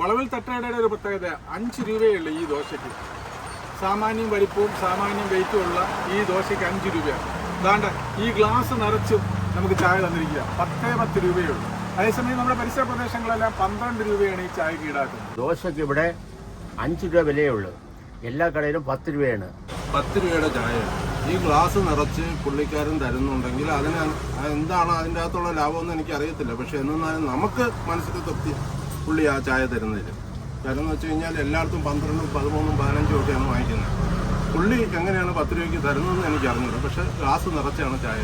വളവിൽ തട്ടയുടെ ഒരു പ്രത്യേകത അഞ്ച് രൂപയേ ഉള്ളൂ ഈ ദോശയ്ക്ക്. സാമാന്യം വലിപ്പവും സാമാന്യം വെയിറ്റും ഉള്ള ഈ ദോശയ്ക്ക് അഞ്ച് രൂപയാണ്. അതാണ്ട് ഈ ഗ്ലാസ് നിറച്ചും നമുക്ക് ചായ തന്നിരിക്കുക. പത്തേ പത്ത് രൂപയുള്ളൂ അതേസമയം നമ്മുടെ പരിസര പ്രദേശങ്ങളെല്ലാം പന്ത്രണ്ട് രൂപയാണ് ഈ ചായക്ക് ഈടാക്കുന്നത്. ദോശയ്ക്ക് ഇവിടെ അഞ്ച് രൂപ വിലയുള്ളൂ എല്ലാ കടയിലും പത്ത് രൂപയാണ്. പത്ത് രൂപയുടെ ചായ. ഈ ഗ്ലാസ് നിറച്ച് പുള്ളിക്കാരൻ തരുന്നുണ്ടെങ്കിൽ അതിന് എന്താണ് അതിന്റെ അകത്തുള്ള ലാഭമെന്ന് എനിക്ക് അറിയത്തില്ല പക്ഷെ എന്നാലും നമുക്ക് മനസ്സിൽ തൃപ്തി. പുള്ളി ആ ചായ തരുന്നതിൽ കാരണം എന്ന് വെച്ച് കഴിഞ്ഞാൽ എല്ലായിടത്തും പന്ത്രണ്ടും പതിമൂന്നും പതിനഞ്ചും ഒക്കെയാണ് വാങ്ങിക്കുന്നത്. പുള്ളി എങ്ങനെയാണ് പത്ത് രൂപയ്ക്ക് തരുന്നതെന്ന് എനിക്ക് അറിഞ്ഞില്ല പക്ഷെ ഗ്ലാസ് നിറച്ചാണ് ചായ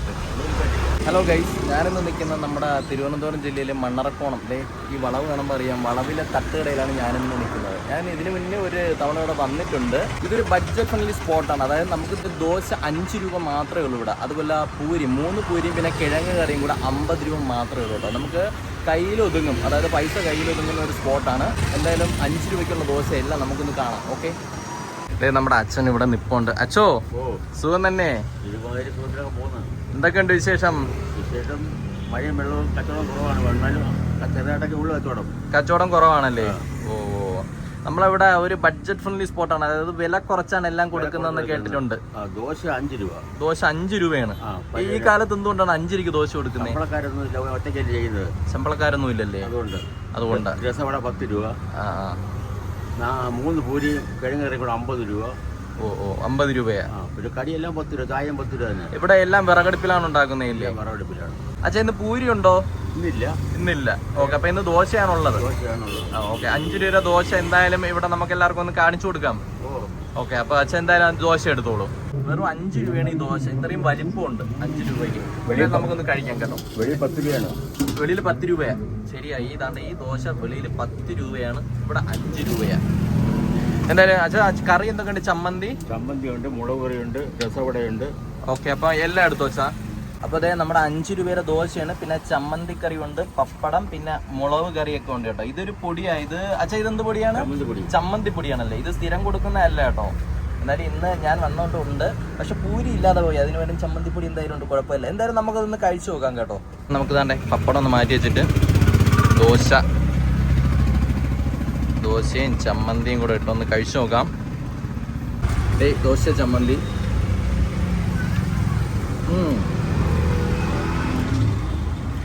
ഹലോ ഗൈസ് ഞാനിന്ന് നിൽക്കുന്ന നമ്മുടെ തിരുവനന്തപുരം ജില്ലയിലെ മണ്ണറക്കോണം. അല്ലേ ഈ വളവ് കാണുമ്പോൾ അറിയാം വളവിലെ തട്ടുകടയിലാണ് ഞാനിന്ന് നിൽക്കുന്നത്. ഞാൻ ഇതിന് മുന്നേ ഒരു തവണ ഇവിടെ വന്നിട്ടുണ്ട്. ഇതൊരു ബഡ്ജറ്റ് ഫ്രണ്ട്ലി സ്പോട്ടാണ് അതായത് നമുക്ക് ദോശ അഞ്ച് രൂപ മാത്രമേ ഉള്ളൂ ഇവിടെ. അതുപോലെ പൂരി മൂന്ന് പൂരിയും പിന്നെ കിഴങ്ങ് കറിയും കൂടെ അമ്പത് രൂപ മാത്രമേ ഉള്ളൂ കേട്ടോ. നമുക്ക് കയ്യിലൊതുങ്ങും അതായത് പൈസ കയ്യിലൊതുങ്ങുന്ന ഒരു സ്പോട്ടാണ് എന്തായാലും അഞ്ച് രൂപയ്ക്കുള്ള ദോശയല്ല നമുക്കൊന്ന് കാണാം. ഓക്കെ അല്ലേ നമ്മുടെ അച്ഛൻ ഇവിടെ നിപ്പുണ്ട്. അച്ഛോ സുഖം തന്നെ? എന്തൊക്കെയുണ്ട് വിശേഷം? വിശേഷം മഴയും വെള്ളവും കച്ചവടം കുറവാണ്. എന്നാലും ചെറുതായിട്ടൊക്കെ ഉള്ളു കച്ചവടം. കച്ചവടം കുറവാണല്ലേ? ഓ നമ്മളവിടെ ഒരു ബഡ്ജറ്റ് ഫ്രണ്ട്ലി സ്പോട്ടാണ് അതായത് വില കുറച്ചാണ് എല്ലാം കൊടുക്കുന്നതെന്ന് കേട്ടിട്ടുണ്ട്. ദോശ അഞ്ച് രൂപ. ദോശ അഞ്ച് രൂപയാണ്. ഈ കാലത്ത് എന്തുകൊണ്ടാണ് അഞ്ച് രൂപ ദോശ കൊടുക്കുന്നത് ശമ്പളക്കാരൊന്നും ഇല്ലല്ലേ? അതുകൊണ്ട്. അതുകൊണ്ട്. രസവട പത്ത് രൂപ. മൂന്ന് പൂരി കിഴങ്ങറി കൂടെ അമ്പത് രൂപ. ഓ ഓ അമ്പത് രൂപയാ? ആ പിന്നെ കടിയെല്ലാം പത്ത് രൂപ ചായം പത്ത് രൂപ തന്നെ. ഇവിടെ എല്ലാം വിറകടുപ്പിലാണ് ഉണ്ടാക്കുന്നതില്ലേ വിറകടുപ്പിലാണ്. അച്ഛാ ഇന്ന് പൂരി ഉണ്ടോ? ഇന്നില്ല. ഇന്നില്ല. ഓക്കെ അപ്പൊ ഇന്ന് ദോശയാണുള്ളത്. ഓക്കെ അഞ്ചു രൂപ ദോശ എന്തായാലും ഇവിടെ നമുക്ക് എല്ലാവർക്കും ഒന്ന് കാണിച്ചു കൊടുക്കാം. ഓക്കെ അപ്പൊ അച്ഛൻ എന്തായാലും ദോശ എടുത്തോളൂ. വെറും അഞ്ചു രൂപയാണ് ഈ ദോശ. ഇത്രയും വലിപ്പമുണ്ട്. അഞ്ചു രൂപയ്ക്ക്. നമുക്കൊന്ന് കഴിക്കാം കേട്ടോ. വെളി പത്ത് രൂപയാണ്. വെളിയിൽ പത്ത് രൂപയാ. ശരിയാ ഇതാണ് ഈ ദോശ വെളിയിൽ പത്ത് രൂപയാണ്. ഇവിടെ അഞ്ച് രൂപയാ. എന്തായാലും അച്ഛാ കറി എന്തൊക്കെ ഉണ്ട് ചമ്മന്തി? ചമ്മന്തി ഉണ്ട് മുളക് കറിയുണ്ട് രസവടയുണ്ട്. ഓക്കെ അപ്പൊ എല്ലാം എടുത്തു വെച്ചാ അപ്പൊ അതെ നമ്മുടെ അഞ്ച് രൂപയുടെ ദോശയാണ്. പിന്നെ ചമ്മന്തി കറി ഉണ്ട് പപ്പടം പിന്നെ മുളക് കറിയൊക്കെ ഉണ്ട് കേട്ടോ. ഇതൊരു പൊടിയാ. ഇത് അച്ഛാ ഇതെന്ത് പൊടിയാണ്? ചമ്മന്തി പൊടി ചമ്മന്തി പൊടിയാണല്ലേ ഇത് സ്ഥിരം കൊടുക്കുന്നതല്ല കേട്ടോ. എന്നാലും ഇന്ന് ഞാൻ വന്നോണ്ടുണ്ട് പക്ഷെ പൂരി ഇല്ലാതെ പോയി. അതിന് വേണ്ടി ചമ്മന്തി പൊടി എന്തായാലും ഉണ്ട്. കുഴപ്പമില്ല. എന്തായാലും നമുക്കതൊന്ന് കഴിച്ചു നോക്കാം കേട്ടോ. നമുക്ക് താണ്ടേ പപ്പടം ഒന്ന് മാറ്റി വെച്ചിട്ട് ദോശ. ദോശയും ചമ്മന്തിയും കൂടെ ഇട്ടൊന്ന് കഴിച്ചു നോക്കാം. ഡേ ദോശ ചമ്മന്തി.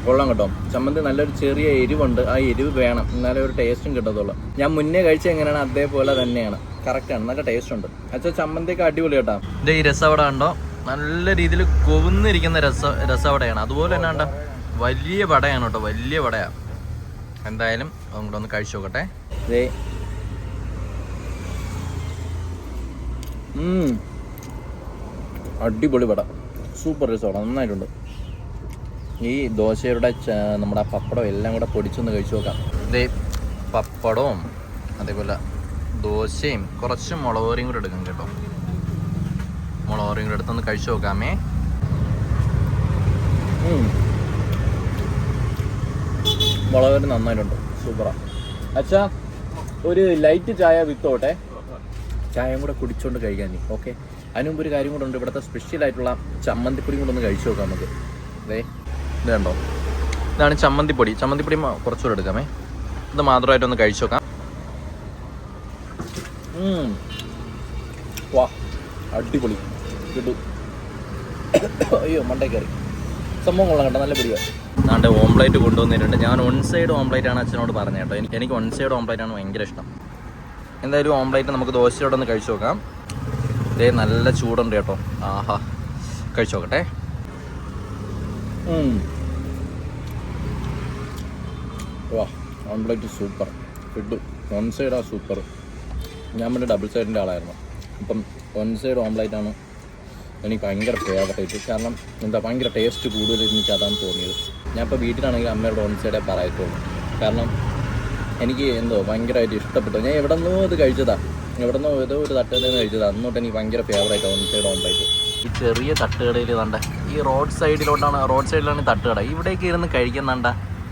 കൊള്ളാം കേട്ടോ. ചമ്മന്തി നല്ലൊരു ചെറിയ എരിവുണ്ട്. ആ എരിവ് വേണം. എന്നാലേ ഒരു ടേസ്റ്റും കിട്ടത്തുള്ളൂ. ഞാൻ മുന്നേ കഴിച്ച എങ്ങനെയാണ്? അതേപോലെ തന്നെയാണ്. കറക്റ്റാണ് നല്ല ടേസ്റ്റ് ഉണ്ട്. അച്ഛാ ചമ്മന്തിയൊക്കെ അടിപൊളി കേട്ടോ. ഇത് ഈ രസവട ഉണ്ടോ നല്ല രീതിയിൽ കൊവുന്നിരിക്കുന്ന രസ രസവടയാണ്. അതുപോലെ തന്നെ ഉണ്ടോ വലിയ വടയാണ് കേട്ടോ വലിയ വടയാണ് എന്തായാലും അതും കൂടെ ഒന്ന് കഴിച്ചു നോക്കട്ടെ. അടിപൊളി വട. സൂപ്പർ രസമാണ് നന്നായിട്ടുണ്ട്. ഈ ദോശയുടെ നമ്മുടെ പപ്പടം എല്ലാം കൂടെ പൊടിച്ചൊന്ന് കഴിച്ചു നോക്കാം. ഇതേ പപ്പടവും അതേപോലെ ദോശയും കുറച്ച് മുളക് കറിയും കൂടെ എടുക്കാം കേട്ടോ. മുളക് കറിയും കൂടെ എടുത്തൊന്ന് കഴിച്ചു നോക്കാമേ. ഉം. മുളക് നന്നായിട്ടുണ്ട്. സൂപ്പറാ. അച്ഛാ ഒരു ലൈറ്റ് ചായ വിത്തോട്ടെ ചായയും കൂടെ കുടിച്ചോണ്ട് കഴിക്കാൻ നീ ഓക്കെ അതിന് മുമ്പ് ഒരു കാര്യം കൂടെ ഉണ്ട്. ഇവിടുത്തെ സ്പെഷ്യൽ ആയിട്ടുള്ള ചമ്മന്തിപ്പൊടി കൂടെ ഒന്ന് കഴിച്ചു നോക്കാം നമുക്ക്. അതെ ഇത് ഇതാണ് ചമ്മന്തിപ്പൊടി. ചമ്മന്തിപ്പൊടി കുറച്ചുകൂടെ എടുക്കാമേ. ഇത് മാത്രമായിട്ടൊന്ന് കഴിച്ചു നോക്കാം. വാ അടിപൊളി. കിട്ടു അയ്യോ മണ്ടേ കയറി. സംഭവം കൊള്ളാം കേട്ടോ നല്ല പിടിയാണ് നാണ്ട് ഓംപ്ലേറ്റ് കൊണ്ടുവന്നിട്ടുണ്ട്. ഞാൻ വൺ സൈഡ് ഓംപ്ലേറ്റ് ആണ് അച്ഛനോട് പറഞ്ഞത് കേട്ടോ. എനിക്ക് എനിക്ക് വൺ സൈഡ് ഓംപ്ലേറ്റ് ആണ് ഭയങ്കര ഇഷ്ടം. എന്തായാലും ഓംപ്ലേറ്റ് നമുക്ക് ദോശയോടെ ഒന്ന് കഴിച്ചു നോക്കാം. ഇതേ നല്ല ചൂടുണ്ട് കേട്ടോ. ആഹാ. കഴിച്ചു നോക്കട്ടെ. വാ ഓംപ്ലേറ്റ് സൂപ്പർ കിട്ടു വൺ സൈഡാ സൂപ്പർ ഞാൻ പിന്നെ ഡബിൾ സൈഡിന്റെ ആളായിരുന്നു. അപ്പം വൺ സൈഡ് ഓംപ്ലേറ്റ് ആണ് എനിക്ക് ഭയങ്കര ഫേവറേറ്റ് കാരണം എന്താ ഭയങ്കര ടേസ്റ്റ് കൂടുതൽ എനിക്ക് അതാണ് തോന്നിയത്. ഞാൻ ഇപ്പോൾ വീട്ടിലാണെങ്കിൽ അമ്മയുടെ ഓൺസൈഡേ പറയത്തുള്ളൂ. കാരണം എനിക്ക് എന്തോ ഭയങ്കരമായിട്ട് ഇഷ്ടപ്പെട്ടു. ഞാൻ എവിടെ നിന്നോ അത് കഴിച്ചതാണ് എവിടെ നിന്നോ ഏതോ ഒരു തട്ടുകടയിൽ നിന്ന് കഴിച്ചതാണ് അന്നോട്ട് എനിക്ക് ഭയങ്കര ഫേവറേറ്റ് ഓൺ സൈഡ് ഓംപ്ലേറ്റ് ഈ ചെറിയ തട്ടുകടയിൽ കണ്ട ഈ റോഡ് സൈഡിലോട്ടാണ് റോഡ് സൈഡിലാണ് തട്ടുകട. ഇവിടേക്ക് ഇരുന്ന് കഴിക്കുന്നുണ്ട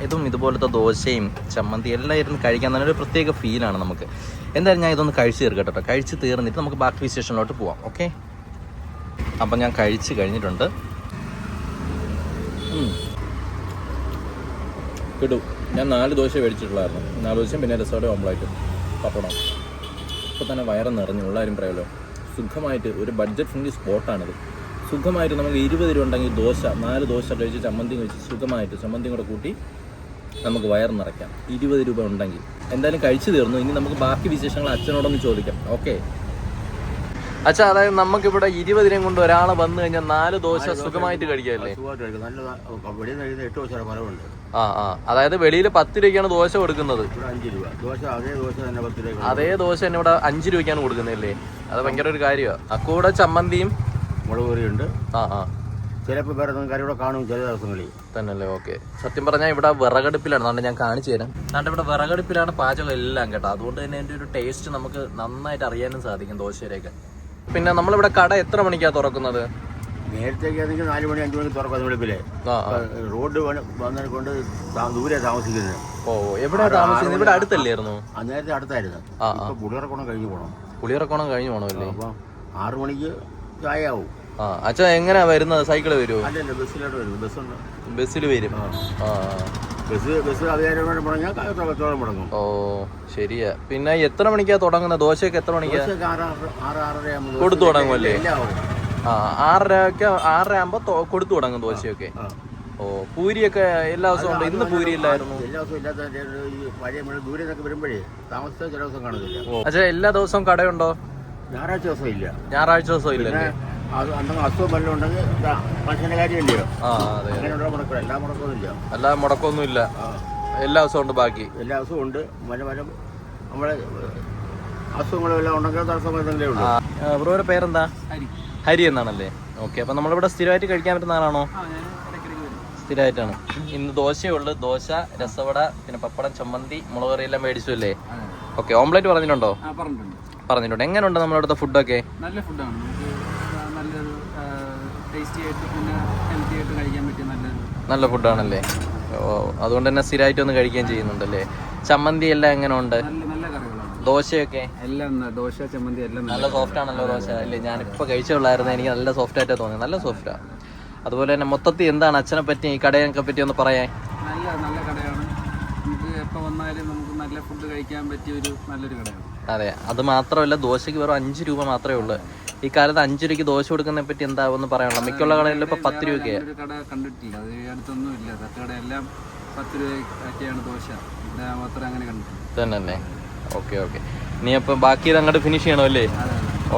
ഇതും ഇതുപോലത്തെ ദോശയും ചമ്മന്തി എല്ലാം ഇരുന്ന് കഴിക്കാൻ തന്നെ ഒരു പ്രത്യേക ഫീലാണ് നമുക്ക്. എന്തായാലും ഞാൻ ഇതൊന്ന് കഴിച്ച് തീർക്കട്ടെ കേട്ടോ കഴിച്ച് തീർന്നിട്ട് നമുക്ക് ബാക്കി വിശേഷങ്ങളിലോട്ട് പോവാം. ഓക്കെ അപ്പം ഞാൻ കഴിച്ച് കഴിഞ്ഞിട്ടുണ്ട്. കിട്ടു ഞാൻ നാല് ദോശ മേടിച്ചിട്ടുള്ളായിരുന്നു. നാല് ദോശയും പിന്നെ രസോടെ ഓംപ്ലേറ്റും പപ്പടം. ഇപ്പോൾ തന്നെ വയറ് നിറഞ്ഞു. ഉള്ളാരും പറയുമല്ലോ സുഖമായിട്ട് ഒരു ബഡ്ജറ്റ് ഫ്രണ്ട്ലി സ്പോട്ടാണിത്. സുഖമായിട്ട് നമുക്ക് ഇരുപത് രൂപ ഉണ്ടെങ്കിൽ ദോശ നാല് ദോശ കഴിച്ച് ചമ്മന്തി കഴിച്ച് സുഖമായിട്ട് ചമ്മന്തിയും കൂടെ കൂട്ടി നമുക്ക് വയർ നിറയ്ക്കാം. ഇരുപത് രൂപ ഉണ്ടെങ്കിൽ. എന്തായാലും കഴിച്ചു തീർന്നു. ഇനി നമുക്ക് ബാക്കി വിശേഷങ്ങൾ അച്ഛനോടൊന്ന് ചോദിക്കാം. ഓക്കെ? അച്ഛാ അതായത് നമുക്കിവിടെ ഇരുപത് രൂപ കൊണ്ട് ഒരാളെ വന്നു കഴിഞ്ഞാൽ നാല് ദോശ സുഖമായിട്ട് കഴിക്കാല്ലേ ആ ആ അതായത് വെളിയിൽ പത്ത് രൂപയ്ക്കാണ് ദോശ കൊടുക്കുന്നത്. ഇവിടെ അതേ ദോശ തന്നെ ഇവിടെ അഞ്ച് രൂപയ്ക്കാണ് കൊടുക്കുന്നല്ലേ അത് ഭയങ്കര ഒരു കാര്യമാണ് അക്കൂടെ ചമ്മന്തിയും മുളക് കറിയുണ്ട് ആ ആ. ചിലപ്പോൾ വേറെ കാണും ചില ദിവസങ്ങളിൽ. തന്നെയല്ലേ ഓക്കെ. സത്യം പറഞ്ഞാൽ ഇവിടെ വിറകടുപ്പിലാണ്. അതുകൊണ്ട് ഞാൻ കാണിച്ചു തരാം. അതുകൊണ്ട് ഇവിടെ വിറകടുപ്പിലാണ് പാചകം എല്ലാം കേട്ടോ. അതുകൊണ്ട് തന്നെ എന്റെ ഒരു ടേസ്റ്റ് നമുക്ക് നന്നായിട്ട് അറിയാനും സാധിക്കും ദോശയുടെയൊക്കെ. പിന്നെ നമ്മളിവിടെ കട എത്ര മണിക്കാണ് തുറക്കുന്നത്? നേരത്തേക്ക് ആണെങ്കിൽ നാല് മണി അഞ്ച് മണി തുറക്കുന്ന വെളുപ്പിലെ ആ ആ. റോഡ് വന്നത് കൊണ്ട് ദൂരെ താമസിക്കുന്നത്. ഓ എവിടെ താമസിക്കുന്നത്? ഇവിടെ അടുത്തല്ലായിരുന്നു നേരത്തെ അടുത്തായിരുന്നു. ഇപ്പൊ പുളിയറക്കുണം കഴിഞ്ഞു പോകണം പുളിയറക്കോണം കഴിഞ്ഞു പോകണമല്ലേ അപ്പം ആറു മണിക്ക് ചായ ആവും ആ അച്ഛൻ എങ്ങനെയാ വരുന്നത്? സൈക്കിൾ വരുമോ അല്ലല്ല ബസ്സിലോട്ട് വരും. ബസ്സുണ്ട്. ബസ്സിൽ വരും. ആ. ബസ് ബസ് അധികാരം വേണ്ടി മുടങ്ങിയാൽ കത്തോളം മുടങ്ങും. ഓ ശരിയാ. പിന്നെ എത്ര മണിക്കാ തുടങ്ങുന്നത് ദോശയൊക്കെ എത്ര മണിക്കാ? കൊടുത്തു തുടങ്ങുമല്ലേ? ആ ആറരക്ക് ആറര ആകുമ്പോ കൊടുത്തു തുടങ്ങും ദോശയൊക്കെ. ഓ പൂരിയൊക്കെ എല്ലാ ദിവസവും ഉണ്ട്? ഇന്ന് പൂരി ഇല്ലായിരുന്നു. എല്ലാ ദിവസവും ഇല്ലാത്ത ദൂരെ നിന്നൊക്കെ വരുമ്പോഴേ താമസിച്ച ചില ദിവസം കാണുന്നില്ല അച്ഛാ എല്ലാ ദിവസവും കടയുണ്ടോ? ഞായറാഴ്ച ദിവസം ഇല്ല. ഞായറാഴ്ച ദിവസം ഇല്ലല്ലേ? അത് എന്തെങ്കിലും അസുഖം വല്ലതും ഉണ്ടെങ്കിൽ മനുഷ്യന്റെ കാര്യമില്ലയോ? ആ അതെ മുടക്കം എല്ലാ മുടക്കവും ഇല്ല. അല്ല മുടക്കമൊന്നും ഇല്ല എല്ലാ ദിവസവും ഉണ്ട് ബാക്കി. എല്ലാ ദിവസവും ഉണ്ട്. മല മല നമ്മളെ ഉണ്ടെങ്കിൽ ഉള്ളൂ. ബ്രോയുടെ പേരെന്താ? ഹരി. എന്നാണല്ലേ? ഓക്കെ അപ്പൊ നമ്മളിവിടെ സ്ഥിരമായിട്ട് കഴിക്കാൻ പറ്റുന്ന ആളാണോ? സ്ഥിരമായിട്ടാണ്. ഇന്ന് ദോശയേ ഉള്ളു ദോശ രസവട പിന്നെ പപ്പടം ചമ്മന്തി മുളക് കറി എല്ലാം മേടിച്ചു അല്ലേ ഓക്കെ ഓംലെറ്റ് പറഞ്ഞിട്ടുണ്ടോ? ആ പറഞ്ഞിട്ടുണ്ട്. പറഞ്ഞിട്ടുണ്ട്. എങ്ങനെയുണ്ട് നമ്മുടെ അടുത്ത ഫുഡൊക്കെ നല്ല ഫുഡാണ് ടേസ്റ്റി ആയിട്ട് പിന്നെ ഹെൽത്തി ആയിട്ട് കഴിക്കാൻ പറ്റിയ നല്ല നല്ല ഫുഡാണല്ലേ ഓ അതുകൊണ്ട് തന്നെ സ്ഥിരമായിട്ട് ഒന്ന് കഴിക്കുകയും ചെയ്യുന്നുണ്ടല്ലേ? ചമ്മന്തി എല്ലാം എങ്ങനെ ഉണ്ട്? ദോശയൊക്കെ? എല്ലാം ദോശ ചമ്മന്തി എല്ലാം നല്ല സോഫ്റ്റ് ആണല്ലോ ദോശ. അല്ലേ ഞാനിപ്പോൾ കഴിച്ചുള്ളായിരുന്നു എനിക്ക് നല്ല സോഫ്റ്റ് ആയിട്ടാണ് തോന്നിയത്. നല്ല സോഫ്റ്റാ അതുപോലെ തന്നെ മൊത്തത്തിൽ എന്താണ് അച്ഛനെ പറ്റി ഈ കടയൊക്കെ പറ്റി ഒന്ന് പറയാൻ? നല്ല നല്ല കടയാണ്. നമുക്ക് എപ്പോൾ വന്നാലും നമുക്ക് നല്ല ഫുഡ് കഴിക്കാൻ പറ്റിയ ഒരു നല്ലൊരു കടയാണ്. അതെ അത് മാത്രമല്ല ദോശയ്ക്ക് വെറും അഞ്ച് രൂപ മാത്രമേ ഉള്ളൂ. ഈ കാലത്ത് അഞ്ചു രൂപയ്ക്ക് ദോശ കൊടുക്കുന്നതിനെ പറ്റി എന്താവെന്ന് പറയാനുള്ളത്? മിക്കുള്ള കടകളിലും ഇപ്പൊ പത്ത് രൂപയ്ക്ക്. ഒരു കട കണ്ടിട്ടില്ല. അത് ഈ അടുത്തൊന്നും ഇല്ല. തട്ടുകട എല്ലാം പത്ത് രൂപയൊക്കെയാണ് ദോശ. ഇവിടെ അങ്ങനെ കണ്ടിട്ടില്ല. തന്നെയല്ലേ? Okay okay. നീ അപ്പൊ ബാക്കി ഇത് അങ്ങോട്ട് ഫിനിഷ് ചെയ്യണോ അല്ലേ?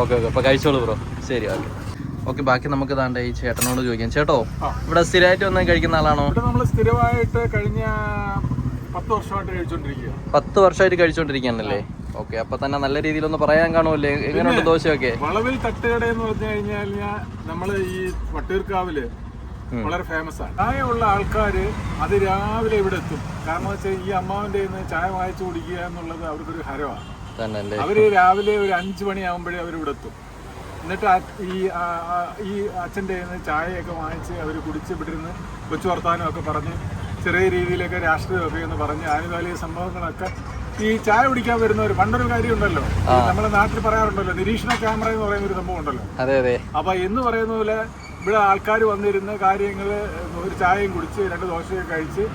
Okay okay. അപ്പൊ കഴിച്ചോളൂ ബ്രോ. ശരി ഓക്കെ. ഓക്കെ ബാക്കി നമുക്ക് താണ്ട ഈ ചേട്ടനോട് ചോദിക്കാം. ചേട്ടോ ഇവിടെ സ്ഥിരമായിട്ട് വന്ന് കഴിക്കുന്ന ആളാണോ? ഇവിടെ നമ്മൾ സ്ഥിരമായിട്ട് കഴിഞ്ഞ പത്ത് വർഷമായിട്ട് കഴിച്ചോണ്ടിരിക്കുക പത്ത് വർഷമായിട്ട് കഴിച്ചുകൊണ്ടിരിക്കുകയാണല്ലേ ഓക്കെ അപ്പൊ തന്നെ നല്ല രീതിയിൽ ഒന്ന് പറയാൻ കാണുമല്ലേ? എങ്ങനെയുണ്ട് ദോശയൊക്കെ? വളവിൽ തട്ടുകട എന്ന് പറഞ്ഞു കഴിഞ്ഞാൽ ഞാൻ നമ്മൾ ഈ വട്ടീർക്കാവിൽ വളരെ ഫേമസ് ആണ്. പ്രായമുള്ള ആൾക്കാര് അത് രാവിലെ ഇവിടെ എത്തും. കാരണം വെച്ചാൽ ഈ അമ്മാവിന്റെ ചായ വായിച്ചു കുടിക്കുക എന്നുള്ളത് അവർക്കൊരു ഹരമാണ്. അവർ രാവിലെ ഒരു അഞ്ചു മണിയാകുമ്പോഴേ അവർ ഇവിടെ എത്തും. എന്നിട്ട് ഈ ഈ അച്ഛന്റെ ചായയൊക്കെ വാങ്ങിച്ച് അവർ കുടിച്ച് വിട്ടിരുന്ന് കൊച്ചു വർത്താനം ഒക്കെ പറഞ്ഞ് ചെറിയ രീതിയിലൊക്കെ രാഷ്ട്രീയമൊക്കെ എന്ന് പറഞ്ഞ് ആനുകാലിക സംഭവങ്ങളൊക്കെ ഈ ചായ കുടിക്കാൻ വരുന്നവർ പണ്ടൊരു കാര്യം ഉണ്ടല്ലോ നമ്മളെ നമ്മുടെ നാട്ടിൽ പറയാറുണ്ടല്ലോ നിരീക്ഷണ ക്യാമറ എന്ന് പറയുന്ന ഒരു സംഭവം ഉണ്ടല്ലോ. അതെ അതെ. അപ്പൊ എന്ന് പറയുന്ന പോലെ ഇവിടെ ആൾക്കാർ വന്നിരുന്ന് കാര്യങ്ങൾ ഒരു ചായയും കുടിച്ച് രണ്ട് ദോശയൊക്കെ കഴിച്ച്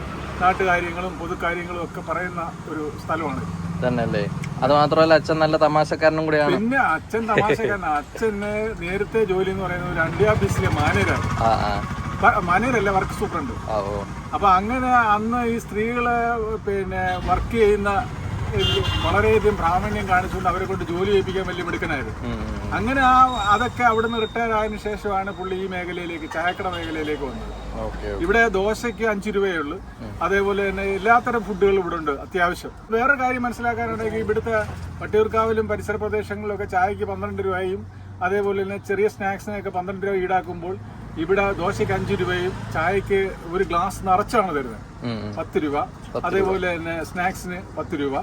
നാട്ടുകാര്യങ്ങളും പൊതുകാര്യങ്ങളും ഒക്കെ പറയുന്ന ഒരു സ്ഥലമാണ്. തന്നെയല്ലേ. അത് മാത്രമല്ല അച്ഛൻ നല്ല തമാശക്കാരനും കൂടിയാണ്. പിന്നെ അച്ഛൻ തമാശക്കാരൻ അച്ഛന് നേരത്തെ ജോലി എന്ന് പറയുന്നത് ഒരു അണ്ടി ഓഫീസിലെ മാനേജറാണ് മാനേജറല്ല വർക്ക് സൂപ്രണ്ട്. അപ്പൊ അങ്ങനെ അന്ന് ഈ സ്ത്രീകളെ പിന്നെ വർക്ക് ചെയ്യുന്ന വളരെയധികം പ്രാവീണ്യം കാണിച്ചുകൊണ്ട് അവരെ കൊണ്ട് ജോലി ചെയ്യിപ്പിക്കാൻ വലിയ മിടുക്കനായിരുന്നു. അങ്ങനെ ആ അതൊക്കെ അവിടുന്ന് റിട്ടയർ ആയതിനു ശേഷമാണ് പുള്ളി ഈ മേഖലയിലേക്ക് ചായക്കട മേഖലയിലേക്ക് വന്നത്. ഇവിടെ ദോശയ്ക്ക് അഞ്ചു രൂപയേ ഉള്ളൂ. അതേപോലെ തന്നെ എല്ലാത്തരം ഫുഡുകളും ഇവിടെ ഉണ്ട് അത്യാവശ്യം. വേറെ കാര്യം മനസ്സിലാക്കാനുണ്ടെങ്കിൽ ഇവിടുത്തെ വട്ടിയൂർക്കാവിലും പരിസര പ്രദേശങ്ങളിലൊക്കെ ചായക്ക് പന്ത്രണ്ട് രൂപയും അതേപോലെ തന്നെ ചെറിയ സ്നാക്സിനൊക്കെ പന്ത്രണ്ട് രൂപ ഈടാക്കുമ്പോൾ ഇവിടെ ദോശയ്ക്ക് അഞ്ചു രൂപയും ചായക്ക് ഒരു ഗ്ലാസ് നിറച്ചാണ് തരുന്നത്. പത്ത് രൂപ. അതേപോലെ തന്നെ സ്നാക്സിന് പത്ത് രൂപ.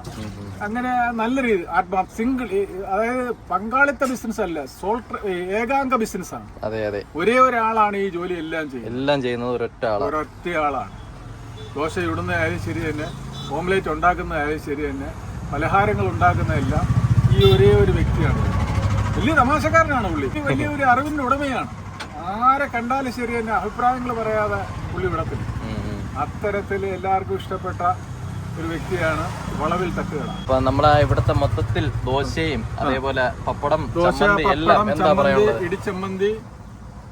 അങ്ങനെ നല്ല രീതി ആത്മാ സിംഗിൾ അതായത് പങ്കാളിത്ത ബിസിനസ് അല്ല സോൾ ഏകാംഗ ബിസിനസ്സാണ് അതെ അതെ. ഒരേ ഒരാളാണ് ഈ ജോലി എല്ലാം ചെയ്യുന്നത്. എല്ലാം ചെയ്യുന്നത് ഒരൊറ്റ ആളാണ് ഒരൊറ്റ ആളാണ്. ദോശ ഇടുന്നതായാലും ശരി തന്നെ ഓംലേറ്റ് ഉണ്ടാക്കുന്നതായാലും ശരി തന്നെ പലഹാരങ്ങൾ ഉണ്ടാക്കുന്നതെല്ലാം ഈ ഒരേ ഒരു വ്യക്തിയാണ്. വലിയ തമാശക്കാരനാണ് പുള്ളി. വലിയൊരു അറിവിന്റെ ഉടമയാണ്. ആരെ കണ്ടാലും ശരി തന്നെ അഭിപ്രായങ്ങൾ പറയാതെ പുള്ളി വിടത്തില്ല. അത്തരത്തിൽ എല്ലാവർക്കും ഇഷ്ടപ്പെട്ട ഒരു വ്യക്തിയാണ് വളവിൽ തട്ടുകട അപ്പൊ നമ്മളെ ഇവിടുത്തെ മൊത്തത്തിൽ ദോശയും അതേപോലെ പപ്പടം ദോശ എല്ലാം എന്താ ഇടിച്ചമ്മന്തി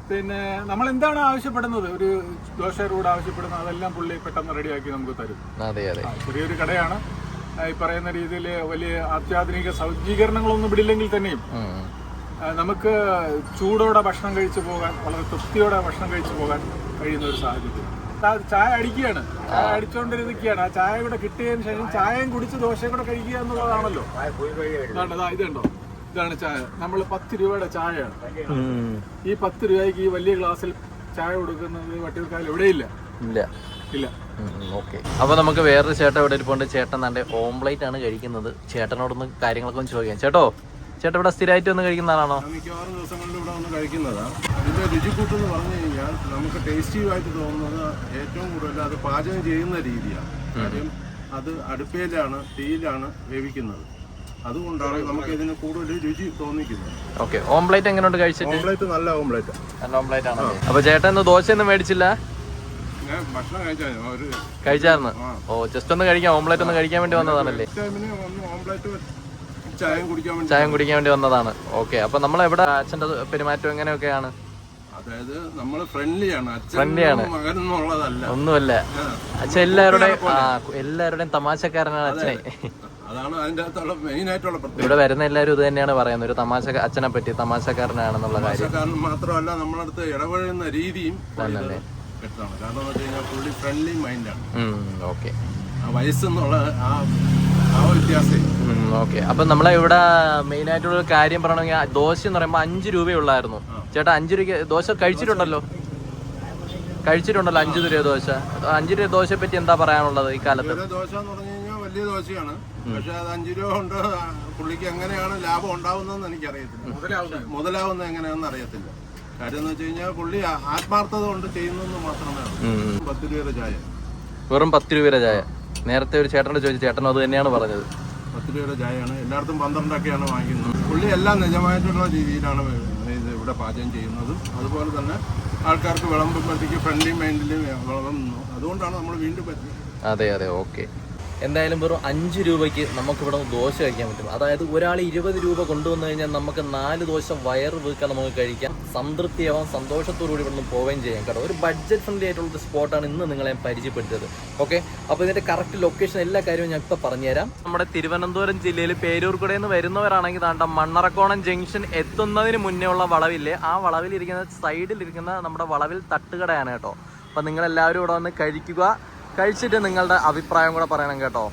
പിന്നെ നമ്മൾ എന്താണ് ആവശ്യപ്പെടുന്നത്? ഒരു ദോശ റൂഡ് ആവശ്യപ്പെടുന്നത് അതെല്ലാം പുള്ളി പെട്ടെന്ന് റെഡിയാക്കി നമുക്ക് തരും. അതെ അതെ. ചെറിയൊരു കടയാണ്. ഈ പറയുന്ന രീതിയിൽ വലിയ അത്യാധുനിക സജ്ജീകരണങ്ങളൊന്നും ഇവിടില്ലെങ്കിൽ തന്നെയും. നമുക്ക് ചൂടോടെ ഭക്ഷണം കഴിച്ചു പോകാൻ വളരെ തൃപ്തിയോടെ ഭക്ഷണം കഴിച്ചു പോകാൻ കഴിയുന്ന ഒരു സാഹചര്യം. ചായ അടിക്കുകയാണ്. ചായ അടിച്ചുകൊണ്ടിരിക്കുകയാണ് ആ ചായ കൂടെ കിട്ടിയതിന് ശേഷം ചായയും കുടിച്ച് ദോശയും കൂടെ കഴിക്കുക എന്നുള്ളതാണല്ലോ. ഇതാണ്ട് ഇതാണ് ചായ. നമ്മൾ പത്ത് രൂപയുടെ ചായയാണ്. ഈ പത്ത് രൂപയ്ക്ക് ഈ വലിയ ഗ്ലാസ്സിൽ ചായ കൊടുക്കുന്നത് വട്ടിയൂർക്കാവിൽ എവിടെയില്ല ഇല്ല. ഇല്ല. ഓക്കെ. അപ്പൊ നമുക്ക് വേറൊരു ചേട്ടൻ ഇവിടെ ഇരിപ്പുണ്ട്. ചേട്ടൻ തന്റെ ഓംപ്ലേറ്റ് ആണ് കഴിക്കുന്നത്. ചേട്ടനോടൊന്ന് കാര്യങ്ങളൊക്കെ ഒന്ന് ചോദിക്കാം. ചേട്ടോ? ചേട്ടൻ ഇവിടെ സ്ഥിരമായിട്ട് വന്ന് കഴിക്കുന്ന ആളാണോ? മിക്കവാറും ദിവസങ്ങളിൽ ഇവിടെ വന്ന് കഴിക്കുന്നതാണ് ഇതിന്റെ രുചിക്കൂട്ട് എന്ന് പറഞ്ഞു കഴിഞ്ഞാൽ നമുക്ക് ടേസ്റ്റിയായിട്ട് തോന്നുന്നത് ഏറ്റവും കൂടുതൽ അത് പാചകം ചെയ്യുന്ന രീതിയാണ് കാര്യം അത് അടുപ്പയിലാണ് തീയിലാണ് വേവിക്കുന്നത്. അതുകൊണ്ടാണ് നമുക്ക് ഇതിന് കൂടുതൽ രുചി തോന്നിക്കുന്നത്. ഓക്കെ ഓംപ്ലേറ്റ് എങ്ങനെയുണ്ട് കഴിച്ചിട്ട്? ഓംപ്ലേറ്റ് നല്ല ഓംപ്ലേറ്റ്. നല്ല ഓംപ്ലേറ്റ് ആണ് അപ്പൊ ചേട്ടൻ ഇന്ന് ദോശ ഒന്നും മേടിച്ചില്ല ഭക്ഷണം കഴിച്ചാൽ ഒരു കഴിച്ചായിരുന്നു? ഓ ജസ്റ്റ് ഒന്ന് കഴിക്കാം. ഓംപ്ലേറ്റ് ഒന്ന് കഴിക്കാൻ വേണ്ടി വന്നതാണല്ലേ? ഓംപ്ലേറ്റ് ചായം കുടിക്കാൻ വേണ്ടി വന്നതാണ്. ഓക്കെ അപ്പൊ നമ്മൾ എവിടെ അച്ഛന്റെ പെരുമാറ്റം എങ്ങനെയൊക്കെയാണ്? അതായത് നമ്മൾ ഫ്രണ്ട്ലിയാണ് ഒന്നുമല്ല. അച്ഛൻ എല്ലാവരുടെയും എല്ലാവരുടെയും തമാശക്കാരനാണ് അച്ഛനെ. അതാണ് അകത്തുള്ള മെയിൻ ആയിട്ടുള്ള ഇവിടെ വരുന്ന എല്ലാവരും ഇത് തന്നെയാണ് പറയുന്നത്. ഒരു തമാശ അച്ഛനെ പറ്റി തമാശക്കാരനാണെന്നുള്ള കാര്യം. മാത്രമല്ല നമ്മളടുത്ത് ഇടപഴകുന്ന രീതിയും കാരണം പുള്ളി ഫ്രണ്ട്ലി മൈൻഡാണ് ഓക്കെ വയസ്സെന്നുള്ള ആ ഓക്കെ. അപ്പൊ നമ്മളെ ഇവിടെ മെയിൻ ആയിട്ടുള്ള ഒരു കാര്യം പറയണമെങ്കിൽ ദോശ എന്ന് പറയുമ്പോൾ അഞ്ച് രൂപയുള്ളായിരുന്നു ചേട്ടാ അഞ്ച് രൂപ ദോശ കഴിച്ചിട്ടുണ്ടല്ലോ? കഴിച്ചിട്ടുണ്ടല്ലോ അഞ്ച് രൂപ ദോശ. അഞ്ച് രൂപ ദോശയെ പറ്റി എന്താ പറയാനുള്ളത് ഈ കാലത്ത്? ദോശ എന്ന് പറഞ്ഞു കഴിഞ്ഞാൽ വലിയ ദോശയാണ്. പക്ഷെ അത് അഞ്ചു രൂപ കൊണ്ട് പുള്ളിക്ക് എങ്ങനെയാണ് ലാഭം ഉണ്ടാവുന്നതെന്ന് എനിക്കറിയത്തില്ല. മുതലാവുന്നത്. എങ്ങനെയാണെന്ന് അറിയത്തില്ല. കാര്യം എന്ന് വെച്ച് കഴിഞ്ഞാൽ പുള്ളി ആത്മാർത്ഥത കൊണ്ട് ചെയ്യുന്നെന്ന് മാത്രമേ. പത്ത് രൂപയുടെ ചായ. വെറും പത്ത് രൂപ ചായ. നേരത്തെ ഒരു ചേട്ടനോട് ചോദിച്ചു ചേട്ടനും അത് തന്നെയാണ് പറഞ്ഞത്. പത്ത് രൂപയുടെ ചായയാണ്. എല്ലായിടത്തും പന്ത്രണ്ടൊക്കെയാണ് വാങ്ങിക്കുന്നത്. പുള്ളി എല്ലാം നിജമായിട്ടുള്ള രീതിയിലാണ് ഇത് ഇവിടെ പാചകം ചെയ്യുന്നതും. അതുപോലെ തന്നെ ആൾക്കാർക്ക് വിളമ്പുമ്പോഴത്തേക്ക് ഫ്രണ്ട്ലി മൈൻഡിൽ വിളമ്പുന്നു. അതുകൊണ്ടാണ് നമ്മൾ വീണ്ടും പറ്റുന്നത് അതെ അതെ ഓക്കെ. എന്തായാലും വെറും അഞ്ച് രൂപയ്ക്ക് നമുക്കിവിടെ ദോശ കഴിക്കാൻ പറ്റും. അതായത് ഒരാൾ ഇരുപത് രൂപ കൊണ്ടുവന്നു കഴിഞ്ഞാൽ നമുക്ക് നാല് ദോശ വയറ് വീക്കാൻ നമുക്ക് കഴിക്കാം. സംതൃപ്തിയാവാം സന്തോഷത്തോടുകൂടി ഇവിടെ നിന്ന് പോവുകയും ചെയ്യാം കേട്ടോ. ഒരു ബഡ്ജറ്റ് ഫ്രണ്ട്ലി ആയിട്ടുള്ള സ്പോട്ടാണ് ഇന്ന് നിങ്ങളെ പരിചയപ്പെടുത്തിയത്. ഓക്കെ അപ്പോൾ ഇതിന്റെ കറക്റ്റ് ലൊക്കേഷൻ എല്ലാ കാര്യവും ഞാൻ ഇപ്പോൾ പറഞ്ഞുതരാം. നമ്മുടെ തിരുവനന്തപുരം ജില്ലയിൽ പേരൂർക്കുടയിൽ നിന്ന് വരുന്നവരാണെങ്കിൽ താണ്ട മണ്ണറക്കോണം ജംഗ്ഷൻ എത്തുന്നതിന് മുന്നേ ഉള്ള വളവില്ലേ? ആ വളവിലിരിക്കുന്ന സൈഡിലിരിക്കുന്ന നമ്മുടെ വളവിൽ തട്ടുകടയാണ് കേട്ടോ. അപ്പം നിങ്ങളെല്ലാവരും ഇവിടെ വന്ന് കഴിക്കുക. കഴിച്ചിട്ട് നിങ്ങളുടെ അഭിപ്രായം കൂടെ പറയണം കേട്ടോ.